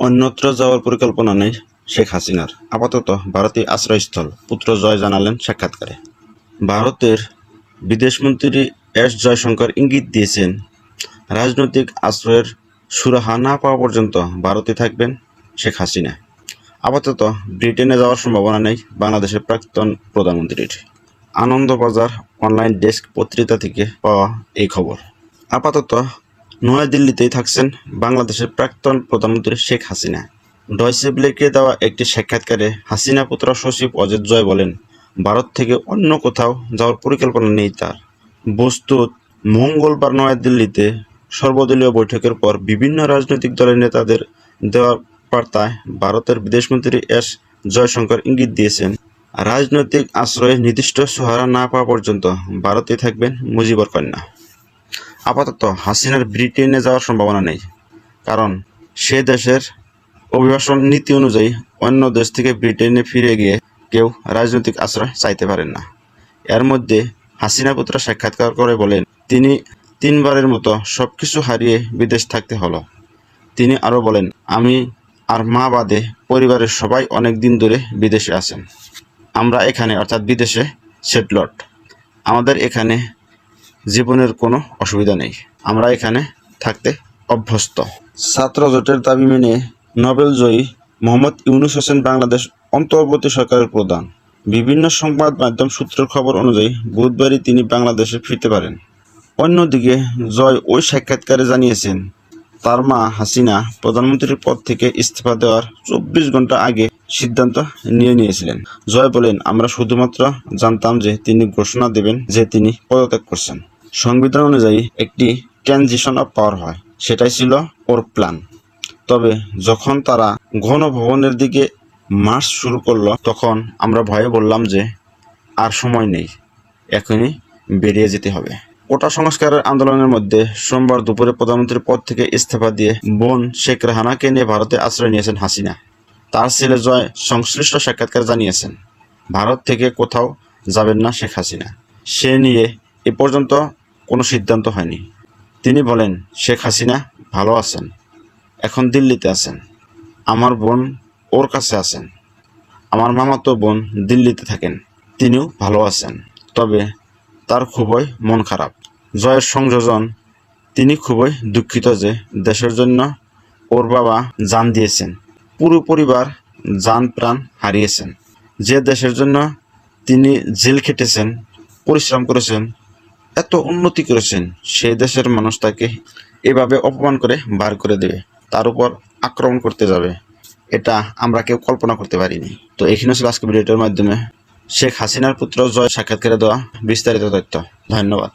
অন্যত্র যাওয়ার পরিকল্পনা নেই শেখ হাসিনার। আপাতত ভারতে আশ্রয়স্থল। পুত্র জয় জানালেন সাক্ষাৎকারে। ভারতের বিদেশমন্ত্রী এস জয়শঙ্কর ইঙ্গিত দিয়েছেন, রাজনৈতিক আশ্রয়ের সুরাহা না পাওয়া পর্যন্ত ভারতে থাকবেন শেখ হাসিনা। আপাতত ব্রিটেনে যাওয়ার সম্ভাবনা নেই বাংলাদেশের প্রাক্তন প্রধানমন্ত্রীর। আনন্দবাজার অনলাইন ডেস্ক পত্রিকা থেকে পাওয়া এই খবর। আপাতত নয়াদিল্লিতেই থাকছেন বাংলাদেশের প্রাক্তন প্রধানমন্ত্রী শেখ হাসিনা। ডয়সে ব্লেকে দেওয়া একটি সাক্ষাৎকারে হাসিনা পুত্র সচিব অজিত জয় বলেন, ভারত থেকে অন্য কোথাও যাওয়ার পরিকল্পনা নেই তার। বস্তুত, মঙ্গলবার নয়াদিল্লিতে সর্বদলীয় বৈঠকের পর বিভিন্ন রাজনৈতিক দলের নেতাদের দেওয়া বার্তায় ভারতের বিদেশমন্ত্রী এস. জয়শঙ্কর ইঙ্গিত দিয়েছেন, রাজনৈতিক আশ্রয়ে নির্দিষ্ট সহারা না পাওয়া পর্যন্ত ভারতে থাকবেন মুজিবর কন্যা। আপাতত হাসিনার ব্রিটেনে যাওয়ার সম্ভাবনা নেই। কারণ সে দেশের অভিবাসন নীতি অনুযায়ী অন্য দেশ থেকে ব্রিটেনে ফিরে গিয়ে কেউ রাজনৈতিক আশ্রয় চাইতে পারেন না। এর মধ্যে হাসিনা পুত্র সাক্ষাৎকার করে বলেন, তিনি তিনবারের মতো সব কিছু হারিয়ে বিদেশ থাকতে হলো। তিনি আরও বলেন, আমি আর মা বাদে পরিবারের সবাই অনেক দিন ধরে বিদেশে আছেন। আমরা এখানে, অর্থাৎ বিদেশে সেটলট আমাদের এখানে জীবনের কোনো অসুবিধা নেই। আমরা এখানে থাকতে অভ্যস্ত। ছাত্র জোটের দাবি মেনে নোবেল জয়ী মোহাম্মদ ইউনুস হোসেন বাংলাদেশ অন্তর্বর্তী সরকারের প্রধান। বিভিন্ন সংবাদ মাধ্যম সূত্রের খবর অনুযায়ী বুধবারই তিনি বাংলাদেশে ফিরতে পারেন। অন্যদিকে জয় ওই সাক্ষাৎকারে জানিয়েছেন, তার মা হাসিনা প্রধানমন্ত্রীর পদ থেকে ইস্তফা দেওয়ার চব্বিশ ঘণ্টা আগে সিদ্ধান্ত নিয়ে নিয়েছিলেন। জয় বলেন, আমরা শুধুমাত্র জানতাম যে তিনি ঘোষণা দেবেন যে তিনি পদত্যাগ করছেন। সংবিধান অনুযায়ী একটি ট্রানজিশন অফ পাওয়ার হয়। সেটাই ছিল ওর প্ল্যান তবে যখন তারা গণভবনের দিকে মার্চ শুরু করল, তখন আমরা ভয়ে বললাম যে আর সময় নেই, এখনই বেরিয়ে যেতে হবে। কোটা সংস্কারের আন্দোলনের মধ্যে সোমবার দুপুরে প্রধানমন্ত্রীর পদ থেকে ইস্তফা দিয়ে বোন শেখ রেহানাকে নিয়ে ভারতে আশ্রয় নিয়েছেন হাসিনা। তার ছেলে জয় সংশ্লিষ্ট সাক্ষাৎকার জানিয়েছেন, ভারত থেকে কোথাও যাবেন না শেখ হাসিনা। সে নিয়ে এ পর্যন্ত কোনো সিদ্ধান্ত হয়নি। তিনি বলেন, শেখ হাসিনা ভালো আছেন, এখন দিল্লিতে আছেন। আমার বোন ওর কাছে আছেন। আমার মামাতো বোন দিল্লিতে থাকেন। তিনিও ভালো আছেন। তবে তার খুবই মন খারাপ। জয়ের সংযোজন, তিনি খুবই দুঃখিত যে দেশের জন্য ওর বাবা যান দিয়েছেন। পুরো পরিবার যান প্রাণ হারিয়েছেন। যে দেশের জন্য তিনি জেল খেটেছেন, পরিশ্রম করেছেন এত উন্নতি করেছেন, সে দেশের মানুষ তাকে এভাবে অপমান করে বার করে দেবে, তার উপর আক্রমণ করতে যাবে। এটা আমরা কেউ কল্পনা করতে পারিনি। তো এখানে ছিল আজকে ভিডিওটার মাধ্যমে। শেখ হাসিনার পুত্র জয় সাক্ষাৎকারে দেওয়া বিস্তারিত তথ্য। ধন্যবাদ।